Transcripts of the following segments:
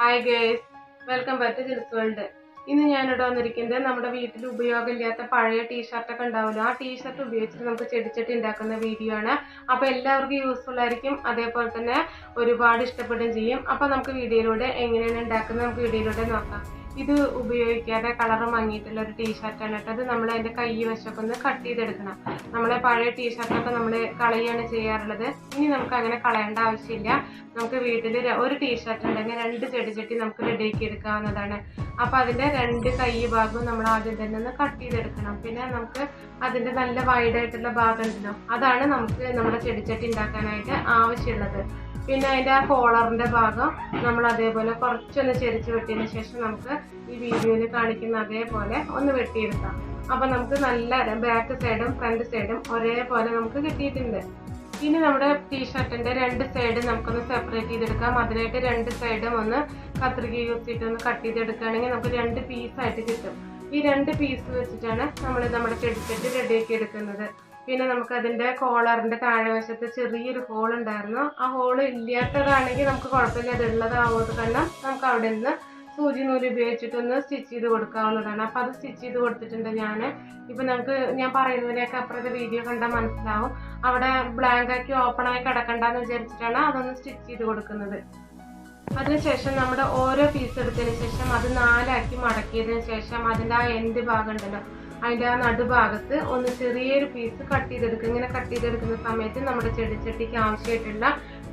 Hi guys welcome back to Jil's world ഇന്ന് ഞാനിവിടെ വന്നിരിക്കുന്നത് നമ്മുടെ വീട്ടിൽ ഉപയോഗമില്ലാത്ത പഴയ ടീഷർട്ടൊക്കെ ഉണ്ടാവുമല്ലോ. ആ ടീഷർട്ട് ഉപയോഗിച്ചിട്ട് നമുക്ക് ചെടിച്ചട്ടി ഉണ്ടാക്കുന്ന വീഡിയോ ആണ്. അപ്പോൾ എല്ലാവർക്കും യൂസ്ഫുൾ ആയിരിക്കും. അതേപോലെ തന്നെ ഒരുപാട് ഇഷ്ടപ്പെടുകയും ചെയ്യും. അപ്പോൾ നമുക്ക് വീഡിയോയിലൂടെ എങ്ങനെയാണ് ഉണ്ടാക്കുന്നത് നമുക്ക് വീഡിയോയിലൂടെ നോക്കാം. ഇത് ഉപയോഗിക്കാതെ കളർ മങ്ങിയിട്ടുള്ള ഒരു ടീഷർട്ടാണ് കേട്ടോ. അത് നമ്മൾ അതിന്റെ കൈ വശമൊക്കെ ഒന്ന് കട്ട് ചെയ്തെടുക്കണം. നമ്മളെ പഴയ ടീഷർട്ടൊക്കെ നമ്മൾ കളയാണ് ചെയ്യാറുള്ളത്. ഇനി നമുക്ക് അങ്ങനെ കളയേണ്ട ആവശ്യമില്ല. നമുക്ക് വീട്ടിൽ ഒരു ടീഷർട്ട് ഉണ്ടെങ്കിൽ രണ്ട് ചെടി ചെട്ടി നമുക്ക് റെഡിയാക്കി എടുക്കാവുന്നതാണ്. അപ്പം അതിന്റെ രണ്ട് കൈ ഭാഗവും നമ്മൾ ആദ്യം തന്നെ ഒന്ന് കട്ട് ചെയ്തെടുക്കണം. പിന്നെ നമുക്ക് അതിന്റെ നല്ല വൈഡായിട്ടുള്ള ഭാഗം ഉണ്ടല്ലോ അതാണ് നമുക്ക് നമ്മുടെ ചെടിച്ചട്ടി ഉണ്ടാക്കാനായിട്ട് ആവശ്യമുള്ളത്. പിന്നെ അതിന്റെ ആ കോളറിന്റെ ഭാഗം നമ്മൾ അതേപോലെ കുറച്ചൊന്ന് ചെരിച്ച് വെട്ടിയതിന് ശേഷം നമുക്ക് ഈ വീഡിയോയിൽ കാണിക്കുന്ന അതേപോലെ ഒന്ന് വെട്ടിയെടുക്കാം. അപ്പം നമുക്ക് നല്ല ബാക്ക് സൈഡും ഫ്രണ്ട് സൈഡും ഒരേപോലെ നമുക്ക് കിട്ടിയിട്ടുണ്ട്. ഇനി നമ്മുടെ ടീഷർട്ടിന്റെ രണ്ട് സൈഡ് നമുക്കൊന്ന് സെപ്പറേറ്റ് ചെയ്തെടുക്കാം. അതിനായിട്ട് രണ്ട് സൈഡും ഒന്ന് കത്രിക യൂസ് ഒന്ന് കട്ട് ചെയ്തെടുക്കുകയാണെങ്കിൽ നമുക്ക് രണ്ട് പീസായിട്ട് കിട്ടും. ഈ രണ്ട് പീസ് വെച്ചിട്ടാണ് നമ്മൾ നമ്മുടെ ചെടിച്ചട്ടി റെഡിയാക്കി എടുക്കുന്നത്. പിന്നെ നമുക്ക് അതിന്റെ കോളറിന്റെ താഴെ വശത്ത് ചെറിയൊരു ഹോൾ ഉണ്ടായിരുന്നു. ആ ഹോൾ ഇല്ലാത്തതാണെങ്കിൽ നമുക്ക് കുഴപ്പമില്ല. അത് ഉള്ളതാവുന്നത് കാരണം നമുക്ക് അവിടെ നിന്ന് സൂചി നൂൽ ഉപയോഗിച്ചിട്ടൊന്ന് സ്റ്റിച്ച് ചെയ്ത് കൊടുക്കാവുന്നതാണ്. അപ്പോൾ അത് സ്റ്റിച്ച് ചെയ്ത് കൊടുത്തിട്ടുണ്ട് ഞാൻ ഇപ്പം നമുക്ക് ഞാൻ പറയുന്നതിനൊക്കെ അപ്പുറത്തെ വീഡിയോ കണ്ടാൽ മനസ്സിലാവും. അവിടെ ബ്ലാങ്ക് ആക്കി ഓപ്പൺ ആയി കിടക്കണ്ടെന്ന് വിചാരിച്ചിട്ടാണ് അതൊന്ന് സ്റ്റിച്ച് ചെയ്ത് കൊടുക്കുന്നത്. അതിനുശേഷം നമ്മുടെ ഓരോ പീസ് എടുത്തതിന് ശേഷം അത് നാലാക്കി മടക്കിയതിന് ശേഷം അതിന്റെ ആ എൻഡ് ഭാഗം ഉണ്ടല്ലോ. അതിന്റെ ആ നടുഭാഗത്ത് ഒന്ന് ചെറിയൊരു പീസ് കട്ട് ചെയ്തെടുക്കുക. ഇങ്ങനെ കട്ട് ചെയ്തെടുക്കുന്ന സമയത്ത് നമ്മുടെ ചെടിച്ചട്ടിക്ക് ആവശ്യമായിട്ടുള്ള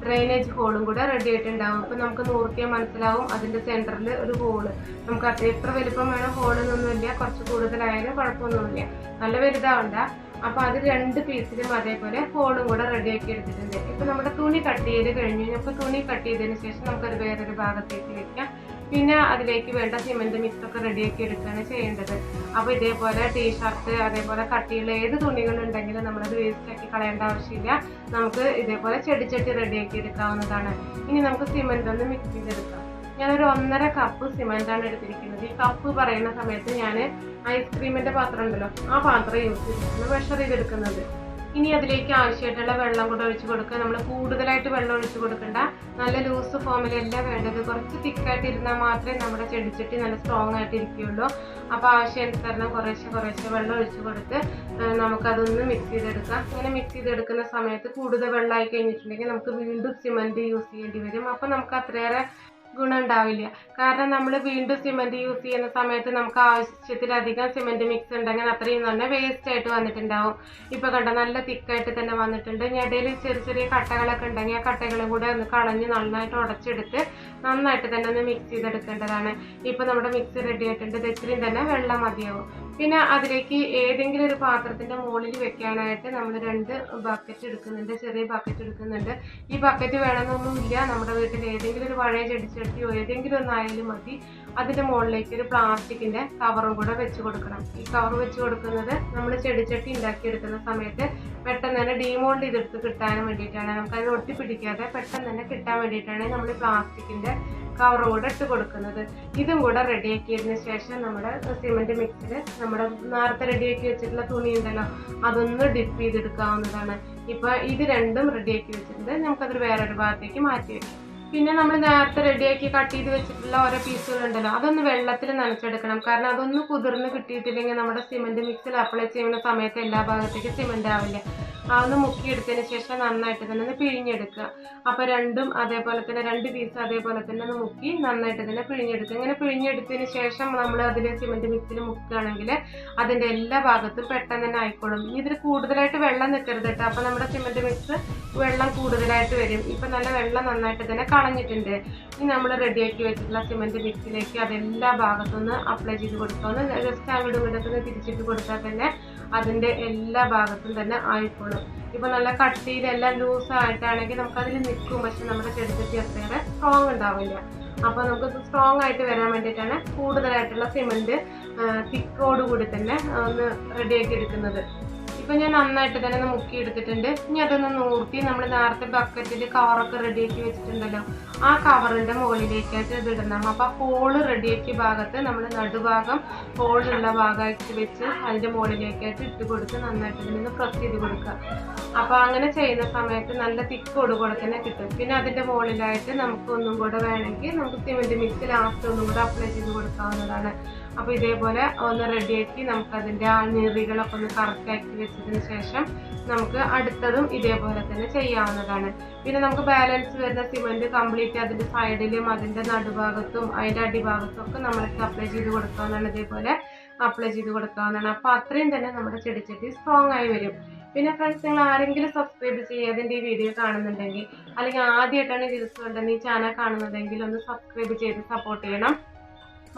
ഡ്രെയിനേജ് ഹോളും കൂടെ റെഡി ആയിട്ടുണ്ടാവും. അപ്പം നമുക്ക് നോക്കിയാൽ മനസ്സിലാവും അതിന്റെ സെന്ററിൽ ഒരു ഹോൾ നമുക്ക് അത് എത്ര വലുപ്പം വേണം ഹോളെന്നൊന്നുമില്ല കുറച്ച് കൂടുതലായാലും കുഴപ്പമൊന്നുമില്ല. നല്ല വലുതാവണ്ട. അപ്പോൾ അത് രണ്ട് പീസിലും അതേപോലെ ഹോളും കൂടെ റെഡിയാക്കി എടുത്തിട്ടുണ്ട്. ഇപ്പം നമ്മുടെ തുണി കട്ട് ചെയ്ത് കഴിഞ്ഞു. അപ്പൊ തുണി കട്ട് ചെയ്തതിന് ശേഷം നമുക്കത് വേറൊരു ഭാഗത്തേക്ക് വെക്കാം. പിന്നെ അതിലേക്ക് വേണ്ട മിക്സ് ഒക്കെ റെഡിയാക്കി എടുക്കുകയാണ് ചെയ്യേണ്ടത്. അപ്പൊ ഇതേപോലെ ടീഷർട്ട് അതേപോലെ കട്ടിയുള്ള ഏത് തുണികൾ ഉണ്ടെങ്കിലും നമ്മളത് വേസ്റ്റ് ആക്കി കളയേണ്ട ആവശ്യമില്ല. നമുക്ക് ഇതേപോലെ ചെടിച്ചട്ടി റെഡിയാക്കി എടുക്കാവുന്നതാണ്. ഇനി നമുക്ക് സിമെന്റ് ഒന്ന് മിക്സ് ചെയ്തെടുക്കാം. ഞാനൊരു ഒന്നര കപ്പ് സിമെന്റ് ആണ് എടുത്തിരിക്കുന്നത്. ഈ കപ്പ് പറയുന്ന സമയത്ത് ഞാൻ ഐസ്ക്രീമിന്റെ പാത്രം ഉണ്ടല്ലോ ആ പാത്രം യൂസ് ചെയ്തിട്ടാണ് മെഷർ ചെയ്തെടുക്കുന്നത്. ഇനി അതിലേക്ക് ആവശ്യമായിട്ടുള്ള വെള്ളം കൂടെ ഒഴിച്ച് കൊടുക്കുക. നമ്മൾ കൂടുതലായിട്ട് വെള്ളം ഒഴിച്ച് കൊടുക്കണ്ട. നല്ല ലൂസ് ഫോമിലല്ല വേണ്ടത്. കുറച്ച് തിക്കായിട്ട് ഇരുന്നാൽ മാത്രമേ നമ്മുടെ ചെടിച്ചട്ടി നല്ല സ്ട്രോങ് ആയിട്ട് ഇരിക്കുകയുള്ളൂ. അപ്പോൾ ആവശ്യാനുസരണം കുറേശ്ശെ കുറേശ്ശെ വെള്ളം ഒഴിച്ച് കൊടുത്ത് നമുക്കതൊന്ന് മിക്സ് ചെയ്തെടുക്കാം. ഇങ്ങനെ മിക്സ് ചെയ്തെടുക്കുന്ന സമയത്ത് കൂടുതൽ വെള്ളമായി കഴിഞ്ഞിട്ടുണ്ടെങ്കിൽ നമുക്ക് വീണ്ടും സിമന്റ് യൂസ് ചെയ്യേണ്ടി വരും. അപ്പോൾ നമുക്ക് അത്രയേറെ ഗുണം ഉണ്ടാവില്ല. കാരണം നമ്മൾ വീണ്ടും സിമെന്റ് യൂസ് ചെയ്യുന്ന സമയത്ത് നമുക്ക് ആവശ്യത്തിലധികം സിമെന്റ് മിക്സ് ഉണ്ടെങ്കിൽ അത്രയും തന്നെ വേസ്റ്റ് ആയിട്ട് വന്നിട്ടുണ്ടാവും. ഇപ്പൊ കണ്ട നല്ല തിക്കായിട്ട് തന്നെ വന്നിട്ടുണ്ട്. ഇടയിൽ ചെറിയ ചെറിയ കട്ടകളൊക്കെ ഉണ്ടെങ്കിൽ ആ കട്ടകളും കൂടെ ഒന്ന് കളഞ്ഞ് നന്നായിട്ട് ഉടച്ചെടുത്ത് നന്നായിട്ട് തന്നെ ഒന്ന് മിക്സ് ചെയ്തെടുക്കേണ്ടതാണ്. ഇപ്പൊ നമ്മുടെ മിക്സ് റെഡി ആയിട്ടുണ്ട്. ഇത് ഇത്രയും തന്നെ വെള്ളം മതിയാവും. പിന്നെ അതിലേക്ക് ഏതെങ്കിലും ഒരു പാത്രത്തിന്റെ മുകളിൽ വെക്കാനായിട്ട് നമ്മൾ രണ്ട് ബക്കറ്റ് എടുക്കുന്നുണ്ട് ചെറിയ ബക്കറ്റ് എടുക്കുന്നുണ്ട്. ഈ ബക്കറ്റ് വേണമെന്നൊന്നുമില്ല. നമ്മുടെ വീട്ടിൽ ഏതെങ്കിലും ഒരു പഴയ ചെടിച്ചട്ടിയോ ഏതെങ്കിലും ഒന്നായാലും മതി. അതിന്റെ മുകളിലേക്ക് ഒരു പ്ലാസ്റ്റിക്കിന്റെ കവറും കൂടെ വെച്ച് കൊടുക്കണം. ഈ കവർ വെച്ച് കൊടുക്കുന്നത് നമ്മൾ ചെടിച്ചട്ടി ഉണ്ടാക്കിയെടുക്കുന്ന സമയത്ത് പെട്ടെന്ന് തന്നെ ഡീമോൾഡ് ചെയ്തെടുത്ത് കിട്ടാൻ വേണ്ടിയിട്ടാണ്. നമുക്കത് ഒട്ടിപ്പിടിക്കാതെ പെട്ടെന്ന് തന്നെ കിട്ടാൻ വേണ്ടിയിട്ടാണ് നമ്മൾ പ്ലാസ്റ്റിക്കിന്റെ കവർ കൂടെ ഇട്ട് കൊടുക്കുന്നത്. ഇതും കൂടെ റെഡിയാക്കിയതിന് ശേഷം നമ്മുടെ സിമെന്റ് മിക്സിൽ നമ്മുടെ നേരത്തെ റെഡിയാക്കി വെച്ചിട്ടുള്ള തുണി ഉണ്ടല്ലോ അതൊന്ന് ഡിപ്പ് ചെയ്തെടുക്കാവുന്നതാണ്. ഇപ്പോൾ ഇത് രണ്ടും റെഡിയാക്കി വെച്ചിട്ടുണ്ട്. നമുക്കത് വേറൊരു ഭാഗത്തേക്ക് മാറ്റി വെക്കാം. പിന്നെ നമ്മൾ നേരത്തെ റെഡിയാക്കി കട്ട് ചെയ്ത് വെച്ചിട്ടുള്ള ഓരോ പീസുകൾ ഉണ്ടല്ലോ അതൊന്ന് വെള്ളത്തിൽ നനച്ചെടുക്കണം. കാരണം അതൊന്ന് കുതിർന്ന് കിട്ടിയിട്ടില്ലെങ്കിൽ നമ്മുടെ സിമെന്റ് മിക്സിൽ അപ്ലൈ ചെയ്യുന്ന സമയത്ത് എല്ലാ ഭാഗത്തേക്കും സിമെന്റ് ആവില്ല. അതൊന്ന് മുക്കിയെടുത്തതിന് ശേഷം നന്നായിട്ട് തന്നെ ഒന്ന് പിഴിഞ്ഞെടുക്കുക. അപ്പൊ രണ്ടും അതേപോലെ തന്നെ രണ്ട് പീസ് അതേപോലെ തന്നെ ഒന്ന് മുക്കി നന്നായിട്ട് തന്നെ പിഴിഞ്ഞെടുക്കുക. ഇങ്ങനെ പിഴിഞ്ഞെടുത്തതിന് ശേഷം നമ്മൾ അതിൽ സിമെന്റ് മിക്സിൽ മുക്കുകയാണെങ്കിൽ അതിന്റെ എല്ലാ ഭാഗത്തും പെട്ടെന്ന് തന്നെ ആയിക്കോളും. ഇനി ഇതിൽ കൂടുതലായിട്ട് വെള്ളം നിൽക്കരുത് കേട്ടോ. അപ്പൊ നമ്മുടെ സിമെന്റ് മിക്സ് വെള്ളം കൂടുതലായിട്ട് വരും. ഇപ്പൊ നല്ല വെള്ളം നന്നായിട്ട് തന്നെ കളഞ്ഞിട്ടുണ്ട്. ഇനി നമ്മൾ റെഡിയാക്കി വെച്ചിട്ടുള്ള സിമെന്റ് മിക്സിലേക്ക് അതെല്ലാ ഭാഗത്തുനിന്ന് അപ്ലൈ ചെയ്ത് കൊടുക്കുക ഒന്ന് ജസ്റ്റ് അങ്ങോട്ടും ഇങ്ങോട്ടൊക്കെ ഒന്ന് തിരിച്ചിട്ട് കൊടുത്താൽ തന്നെ അതിന്റെ എല്ലാ ഭാഗത്തും തന്നെ ആയിക്കോളും. ഇപ്പൊ നല്ല കട്ടിയിലെല്ലാം ലൂസ് ആയിട്ടാണെങ്കിൽ നമുക്ക് അതിൽ നിൽക്കും. പക്ഷെ നമ്മുടെ ചെടിച്ചട്ടി അത്രയേറെ സ്ട്രോങ് ഉണ്ടാവില്ല. അപ്പോൾ നമുക്ക് സ്ട്രോങ് ആയിട്ട് വരാൻ വേണ്ടിയിട്ടാണ് കൂടുതലായിട്ടുള്ള സിമെന്റ് തിക്കോടുകൂടി തന്നെ ഒന്ന് റെഡിയാക്കി എടുക്കുന്നത്. ഇപ്പൊ ഞാൻ നന്നായിട്ട് തന്നെ ഒന്ന് മുക്കി എടുത്തിട്ടുണ്ട് ഇനി അതൊന്ന് നൂർത്തി നമ്മൾ നേരത്തെ ബക്കറ്റിൽ കവറൊക്കെ റെഡിയാക്കി വെച്ചിട്ടുണ്ടല്ലോ. ആ കവറിന്റെ മുകളിലേക്കായിട്ട് ഇത് ഇടണം. അപ്പൊ ആ ഹോൾ റെഡിയാക്കിയ ഭാഗത്ത് നമ്മൾ നടുഭാഗം ഹോളുള്ള ഭാഗമായിട്ട് വെച്ച് അതിന്റെ മുകളിലേക്കായിട്ട് ഇട്ട് കൊടുത്ത് നന്നായിട്ട് ഇതിനൊന്ന് പ്രസ് ചെയ്ത് കൊടുക്കുക. അപ്പൊ അങ്ങനെ ചെയ്യുന്ന സമയത്ത് നല്ല തിക്ക് കൂടെ തന്നെ കിട്ടും. പിന്നെ അതിന്റെ മുകളിലായിട്ട് നമുക്ക് ഒന്നും കൂടെ വേണമെങ്കിൽ നമുക്ക് സിമെന്റ് മിക്സ് ലാസ്റ്റ് ഒന്നും കൂടെ അപ്ലൈ ചെയ്ത് കൊടുക്കാവുന്നതാണ്. അപ്പൊ ഇതേപോലെ ഒന്ന് റെഡിയാക്കി നമുക്ക് അതിന്റെ ആ നീറികളൊക്കെ ഒന്ന് കറക്റ്റ് ആക്കി വെച്ചതിന് ശേഷം നമുക്ക് അടുത്തതും ഇതേപോലെ തന്നെ ചെയ്യാവുന്നതാണ്. പിന്നെ നമുക്ക് ബാലൻസ് വരുന്ന സിമെന്റ് കംപ്ലീറ്റ് അതിന്റെ സൈഡിലും അതിന്റെ നടുഭാഗത്തും അതിന്റെ അടിഭാഗത്തും ഒക്കെ നമ്മൾക്ക് അപ്ലൈ ചെയ്ത് കൊടുക്കാവുന്നതാണ് ഇതേപോലെ അപ്ലൈ ചെയ്ത് കൊടുക്കാവുന്നതാണ്. അപ്പൊ അത്രയും തന്നെ നമ്മുടെ ചെടിച്ചട്ടി സ്ട്രോങ് ആയി വരും. പിന്നെ ഫ്രണ്ട്സ് നിങ്ങൾ ആരെങ്കിലും സബ്സ്ക്രൈബ് ചെയ്യാതിന്റെ ഈ വീഡിയോ കാണുന്നുണ്ടെങ്കിൽ അല്ലെങ്കിൽ ആദ്യമായിട്ടാണ് ഈ ദിവസം ഉണ്ടെന്ന് ഈ ചാനൽ കാണുന്നതെങ്കിൽ ഒന്ന് സബ്സ്ക്രൈബ് ചെയ്ത് സപ്പോർട്ട് ചെയ്യണം.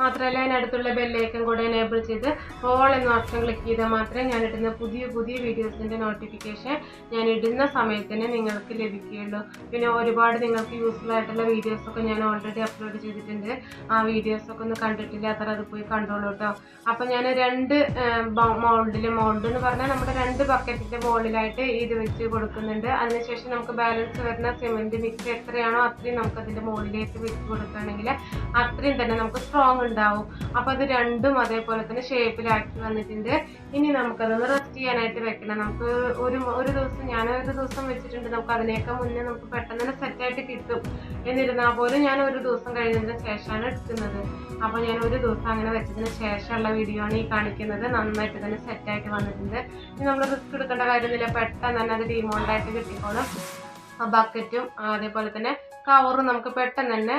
മാത്രമല്ല അതിനടുത്തുള്ള ബെല്ലേക്കൻ കൂടെ എനേബിൾ ചെയ്ത് ഓൾ എന്ന ഓപ്ഷൻ ക്ലിക്ക് ചെയ്താൽ മാത്രമേ ഞാൻ ഇടുന്ന പുതിയ പുതിയ വീഡിയോസിന്റെ നോട്ടിഫിക്കേഷൻ ഞാൻ ഇടുന്ന സമയത്തിന് നിങ്ങൾക്ക് ലഭിക്കുകയുള്ളൂ. പിന്നെ ഒരുപാട് നിങ്ങൾക്ക് യൂസ്ഫുൾ ആയിട്ടുള്ള വീഡിയോസൊക്കെ ഞാൻ ഓൾറെഡി അപ്ലോഡ് ചെയ്തിട്ടുണ്ട്. ആ വീഡിയോസൊക്കെ ഒന്ന് കണ്ടിട്ടില്ലാത്തവർ അത് പോയി കണ്ടോളൂ കേട്ടോ അപ്പം ഞാൻ രണ്ട് മോൾഡിൽ മോൾഡ് എന്ന് പറഞ്ഞാൽ നമ്മുടെ രണ്ട് ബക്കറ്റിന്റെ മുകളിലായിട്ട് ഇത് വെച്ച് കൊടുക്കുന്നുണ്ട്. അതിനുശേഷം നമുക്ക് ബാലൻസ് വരുന്ന സിമെന്റ് മിക്സ് എത്രയാണോ അത്രയും നമുക്ക് അതിന്റെ മുകളിലേക്ക് വെച്ച് കൊടുക്കുകയാണെങ്കിൽ അത്രയും തന്നെ നമുക്ക് സ്ട്രോങ് ഉണ്ടാവും. അപ്പോൾ അത് രണ്ടും അതേപോലെ തന്നെ ഷേപ്പിലാക്കി വന്നിട്ടുണ്ട്. ഇനി നമുക്കതൊന്ന് റെസ്റ്റ് ചെയ്യാനായിട്ട് വെക്കണം. നമുക്ക് ഒരു ഒരു ദിവസം ഞാൻ ഒരു ദിവസം വെച്ചിട്ടുണ്ട്. നമുക്ക് അതിനേക്കാൾ മുന്നേ നമുക്ക് പെട്ടെന്ന് തന്നെ സെറ്റായിട്ട് കിട്ടും. എന്നിരുന്നാൽ പോലും ഞാൻ ഒരു ദിവസം കഴിഞ്ഞതിന് ശേഷമാണ് എടുക്കുന്നത്. അപ്പോൾ ഞാൻ ഒരു ദിവസം അങ്ങനെ വെച്ചതിന് ശേഷമുള്ള വീഡിയോ ആണ് ഈ കാണിക്കുന്നത്. നന്നായിട്ട് തന്നെ സെറ്റായിട്ട് വന്നിട്ടുണ്ട്. ഇനി നമ്മൾ റിസ്ക് എടുക്കേണ്ട കാര്യമൊന്നുമില്ല. പെട്ടെന്ന് തന്നെ അത് ഡിമോണ്ടായിട്ട് കിട്ടിക്കോളും. ബക്കറ്റും അതേപോലെ തന്നെ കവറും നമുക്ക് പെട്ടെന്ന് തന്നെ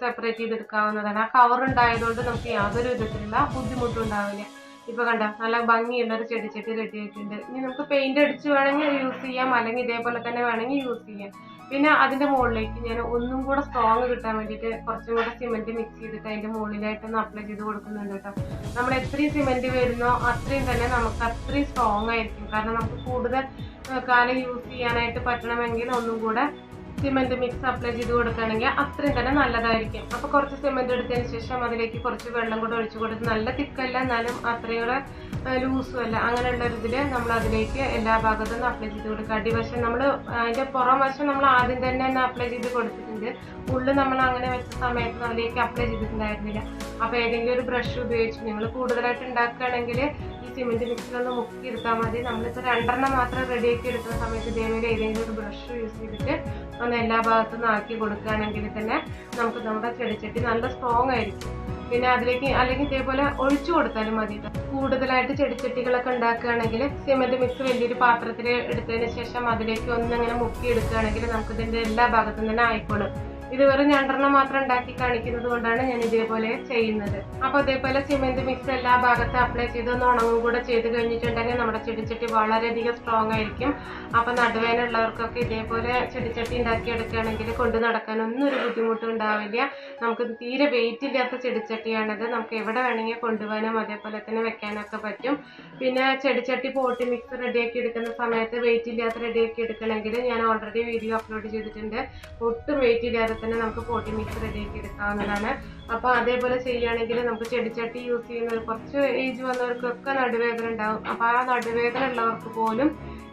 സെപ്പറേറ്റ് ചെയ്തെടുക്കാവുന്നതാണ്. ആ കവർ ഉണ്ടായതുകൊണ്ട് നമുക്ക് യാതൊരു വിധത്തിലുള്ള ബുദ്ധിമുട്ടും ഉണ്ടാവില്ല. ഇപ്പൊ കണ്ട നല്ല ഭംഗിയുള്ള ഒരു ചെടിച്ചട്ടി റെഡി ആയിട്ടുണ്ട്. ഇനി നമുക്ക് പെയിന്റ് അടിച്ച് വേണമെങ്കിൽ യൂസ് ചെയ്യാം അല്ലെങ്കിൽ ഇതേപോലെ തന്നെ വേണമെങ്കിൽ യൂസ് ചെയ്യാം. പിന്നെ അതിന്റെ മുകളിലേക്ക് ഞാൻ ഒന്നും കൂടെ സ്ട്രോങ് കിട്ടാൻ വേണ്ടിയിട്ട് കുറച്ചും കൂടെ സിമെന്റ് മിക്സ് ചെയ്തിട്ട് അതിന്റെ മുകളിലായിട്ടൊന്ന് അപ്ലൈ ചെയ്ത് കൊടുക്കുന്നുണ്ട് കേട്ടോ. നമ്മൾ എത്രയും സിമെന്റ് വരുന്നോ അത്രയും തന്നെ നമുക്ക് അത്രയും സ്ട്രോങ് ആയിരിക്കും. കാരണം നമുക്ക് കൂടുതൽ കാലം യൂസ് ചെയ്യാനായിട്ട് പറ്റണമെങ്കിൽ ഒന്നും കൂടെ സിമെന്റ് മിക്സ് അപ്ലൈ ചെയ്ത് കൊടുക്കുകയാണെങ്കിൽ അത്രയും തന്നെ നല്ലതായിരിക്കും. അപ്പൊ കുറച്ച് സിമെന്റ് എടുത്തതിന് ശേഷം അതിലേക്ക് കുറച്ച് വെള്ളം കൂടെ ഒഴിച്ചു കൊടുത്ത് നല്ല തിക്കല്ല എന്നാലും അത്രയും കൂടെ ലൂസും അല്ല അങ്ങനെയുള്ള ഇതിൽ നമ്മൾ അതിലേക്ക് എല്ലാ ഭാഗത്തും അപ്ലൈ ചെയ്ത് കൊടുക്കുക. അടിവശം നമ്മൾ അതിന്റെ പുറം വശം നമ്മൾ ആദ്യം തന്നെ ഒന്ന് അപ്ലൈ ചെയ്ത് കൊടുത്തിട്ടുണ്ട്. ഉള്ളിൽ നമ്മൾ അങ്ങനെ വെച്ച സമയത്ത് അതിലേക്ക് അപ്ലൈ ചെയ്തിട്ടുണ്ടായിരുന്നില്ല. അപ്പോൾ ഏതെങ്കിലും ഒരു ബ്രഷ് ഉപയോഗിച്ച് നിങ്ങൾ കൂടുതലായിട്ട് ഉണ്ടാക്കുകയാണെങ്കിൽ ഈ സിമെന്റ് മിക്സിലൊന്ന് മുക്കി എടുത്താൽ മതി. നമ്മളിപ്പോൾ രണ്ടെണ്ണം മാത്രം റെഡിയാക്കി എടുക്കുന്ന സമയത്ത് ഇതേപോലെ ഏതെങ്കിലും ഒരു ബ്രഷ് യൂസ് ചെയ്തിട്ട് ഒന്ന് എല്ലാ ഭാഗത്തും ആക്കി കൊടുക്കുകയാണെങ്കിൽ തന്നെ നമുക്ക് നമ്മുടെ ചെടിച്ചട്ടി നല്ല സ്ട്രോങ് ആയിരിക്കും. പിന്നെ അതിലേക്ക് അല്ലെങ്കിൽ ഇതേപോലെ ഒഴിച്ചു കൊടുത്താലും മതി കൂടുതലായിട്ട് ചെടിച്ചട്ടികളൊക്കെ ഉണ്ടാക്കുകയാണെങ്കിൽ സിമെന്റ് മിക്സ് വലിയൊരു പാത്രത്തിൽ എടുത്തതിന് ശേഷം അതിലേക്ക് ഒന്നങ്ങനെ മുക്കി എടുക്കുകയാണെങ്കിൽ നമുക്ക് ഇതിന്റെ എല്ലാ ഭാഗത്തും തന്നെ ആയിക്കോളും. ഇത് വെറും രണ്ടെണ്ണം മാത്രം ഉണ്ടാക്കി കാണിക്കുന്നത് കൊണ്ടാണ് ഞാൻ ഇതേപോലെ ചെയ്യുന്നത്. അപ്പൊ അതേപോലെ സിമെന്റ് മിക്സ് എല്ലാ ഭാഗത്തും അപ്ലൈ ചെയ്ത് ഒന്ന് ഉണങ്ങും കൂടെ ചെയ്ത് കഴിഞ്ഞിട്ടുണ്ടെങ്കിൽ നമ്മുടെ ചെടിച്ചട്ടി വളരെയധികം സ്ട്രോങ് ആയിരിക്കും. അപ്പൊ നടുവേനുള്ളവർക്കൊക്കെ ഇതേപോലെ ചെടിച്ചട്ടി ഉണ്ടാക്കി എടുക്കുകയാണെങ്കിൽ കൊണ്ടു നടക്കാനൊന്നും ഒരു ബുദ്ധിമുട്ടും ഉണ്ടാവില്ല. നമുക്ക് തീരെ വെയിറ്റ് ഇല്ലാത്ത ചെടിച്ചട്ടിയാണിത്. നമുക്ക് എവിടെ വേണമെങ്കിൽ കൊണ്ടുപോകാനും അതേപോലെ തന്നെ വെക്കാനൊക്കെ പറ്റും. പിന്നെ ചെടിച്ചട്ടി പോട്ടി മിക്സ് റെഡിയാക്കി എടുക്കുന്ന സമയത്ത് വെയിറ്റ് ഇല്ലാത്ത റെഡിയാക്കി എടുക്കണമെങ്കിൽ ഞാൻ ഓൾറെഡി വീഡിയോ അപ്ലോഡ് ചെയ്തിട്ടുണ്ട്. ഒട്ടും വെയിറ്റ് ഇല്ലാതെ തന്നെ നമുക്ക് പോട്ടി മിക്സ് റെഡിയാക്കി എടുക്കാവുന്നതാണ്. അപ്പൊ അതേപോലെ ചെയ്യുകയാണെങ്കിൽ നമുക്ക് ചെടിച്ചട്ടി യൂസ് ചെയ്യുന്നവർ കുറച്ച് ഏജ് വന്നവർക്കൊക്കെ നടുവേദന ഉണ്ടാവും. അപ്പോൾ ആ നടുവേദന ഉള്ളവർക്ക് പോലും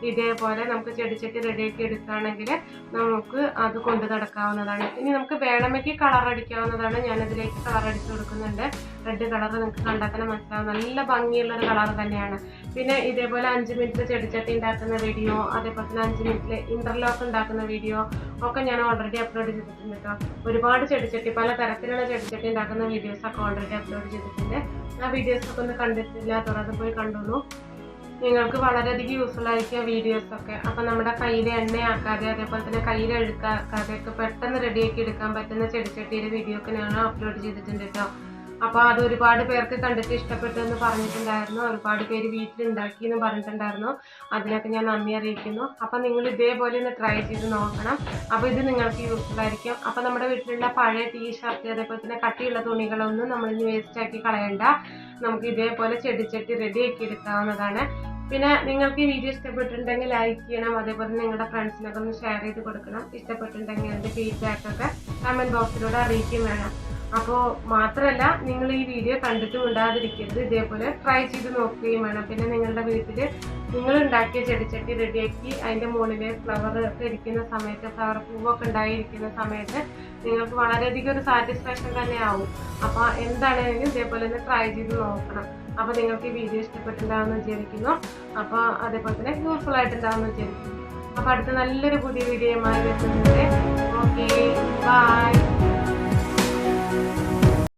ഇതേപോലെ നമുക്ക് ചെടിച്ചട്ടി റെഡിയാക്കി എടുക്കുകയാണെങ്കിൽ നമുക്ക് അത് കൊണ്ട് നടക്കാവുന്നതാണ്. ഇനി നമുക്ക് വേണമെങ്കിൽ കളർ അടിക്കാവുന്നതാണ്. ഞാനതിലേക്ക് കളർ അടിച്ചു കൊടുക്കുന്നുണ്ട്. റെഡ് കളർ നിങ്ങൾക്ക് കണ്ടാൽ മനസ്സിലാവും. നല്ല ഭംഗിയുള്ള ഒരു കളർ തന്നെയാണ്. പിന്നെ ഇതേപോലെ അഞ്ച് മിനിറ്റ് ചെടിച്ചട്ടി ഉണ്ടാക്കുന്ന വീഡിയോ അതേപോലെ തന്നെ അഞ്ച് മിനിറ്റിൽ ഇന്റർലോക്ക് ഉണ്ടാക്കുന്ന വീഡിയോ ഒക്കെ ഞാൻ ഓൾറെഡി അപ്ലോഡ് ചെയ്തിട്ടുണ്ട് കേട്ടോ ഒരുപാട് ചെടിച്ചട്ടി പല തരത്തിലുള്ള ചെടിച്ചട്ടി ഉണ്ടാക്കുന്ന വീഡിയോസ് ഒക്കെ ഓൾറെഡി അപ്ലോഡ് ചെയ്തിട്ടുണ്ട്. ആ വീഡിയോസ് ഒക്കെ ഒന്ന് കണ്ടിട്ടില്ലാത്തവർ അത് പോയി കണ്ടോളൂ. നിങ്ങൾക്ക് വളരെയധികം യൂസ്ഫുൾ ആയിരിക്കും വീഡിയോസ് ഒക്കെ. അപ്പൊ നമ്മുടെ കയ്യിൽ എണ്ണയാക്കാതെ അതേപോലെ തന്നെ കയ്യിൽ അഴുക്കാക്കാതെ ഒക്കെ പെട്ടെന്ന് റെഡിയാക്കി എടുക്കാൻ പറ്റുന്ന ചെടിച്ചട്ടിയുടെ വീഡിയോ ഒക്കെ ഞാൻ അപ്ലോഡ് ചെയ്തിട്ടുണ്ട് കേട്ടോ അപ്പോൾ അത് ഒരുപാട് പേർക്ക് കണ്ടിട്ട് ഇഷ്ടപ്പെട്ടു എന്ന് പറഞ്ഞിട്ടുണ്ടായിരുന്നു. ഒരുപാട് പേര് വീട്ടിലുണ്ടാക്കി എന്ന് പറഞ്ഞിട്ടുണ്ടായിരുന്നു. അതിനൊക്കെ ഞാൻ നന്ദി അറിയിക്കുന്നു. അപ്പൊ നിങ്ങൾ ഇതേപോലെ ഒന്ന് ട്രൈ ചെയ്ത് നോക്കണം. അപ്പോൾ ഇത് നിങ്ങൾക്ക് യൂസ്ഫുൾ ആയിരിക്കും. അപ്പൊ നമ്മുടെ വീട്ടിലുള്ള പഴയ ടീ ഷർട്ട് അതേപോലെ തന്നെ കട്ടിയുള്ള തുണികളൊന്നും നമ്മൾ വേസ്റ്റ് ആക്കി കളയണ്ട. നമുക്ക് ഇതേപോലെ ചെടിച്ചട്ടി റെഡിയാക്കി എടുക്കാവുന്നതാണ്. പിന്നെ നിങ്ങൾക്ക് ഈ വീഡിയോ ഇഷ്ടപ്പെട്ടിട്ടുണ്ടെങ്കിൽ ലൈക്ക് ചെയ്യണം. അതേപോലെ നിങ്ങളുടെ ഫ്രണ്ട്സിനൊക്കെ ഒന്ന് ഷെയർ ചെയ്ത് കൊടുക്കണം. ഇഷ്ടപ്പെട്ടിട്ടുണ്ടെങ്കിൽ അതിന്റെ ഫീഡ്ബാക്കൊക്കെ കമന്റ് ബോക്സിലൂടെ അറിയിക്കുകയും വേണം. അപ്പോൾ മാത്രമല്ല നിങ്ങൾ ഈ വീഡിയോ കണ്ടിട്ട് ഉണ്ടാതിരിക്കരുത് ഇതേപോലെ ട്രൈ ചെയ്ത് നോക്കുകയും വേണം. പിന്നെ നിങ്ങളുടെ വീട്ടിൽ നിങ്ങൾ ഉണ്ടാക്കിയ ചെടിച്ചട്ടി റെഡിയാക്കി അതിന്റെ മുകളിൽ ഫ്ലവർ ഒക്കെ ഇരിക്കുന്ന സമയത്ത് ഫ്ലവർ പൂവൊക്കെ ഉണ്ടായിരിക്കുന്ന സമയത്ത് നിങ്ങൾക്ക് വളരെയധികം ഒരു സാറ്റിസ്ഫാക്ഷൻ തന്നെ ആവും. അപ്പോൾ എന്താണെങ്കിലും ഇതേപോലെ തന്നെ ട്രൈ ചെയ്ത് നോക്കണം. അപ്പോൾ നിങ്ങൾക്ക് ഈ വീഡിയോ ഇഷ്ടപ്പെട്ടിട്ടുണ്ടാവുമെന്ന് വിചാരിക്കുന്നു. അപ്പോൾ അതേപോലെ തന്നെ യൂസ്ഫുൾ ആയിട്ടുണ്ടാവുമെന്ന് വിചാരിക്കുന്നു. അപ്പോൾ അടുത്ത നല്ലൊരു പുതിയ വീഡിയോയുമായി വരുന്നത് ഓക്കെ ബൈ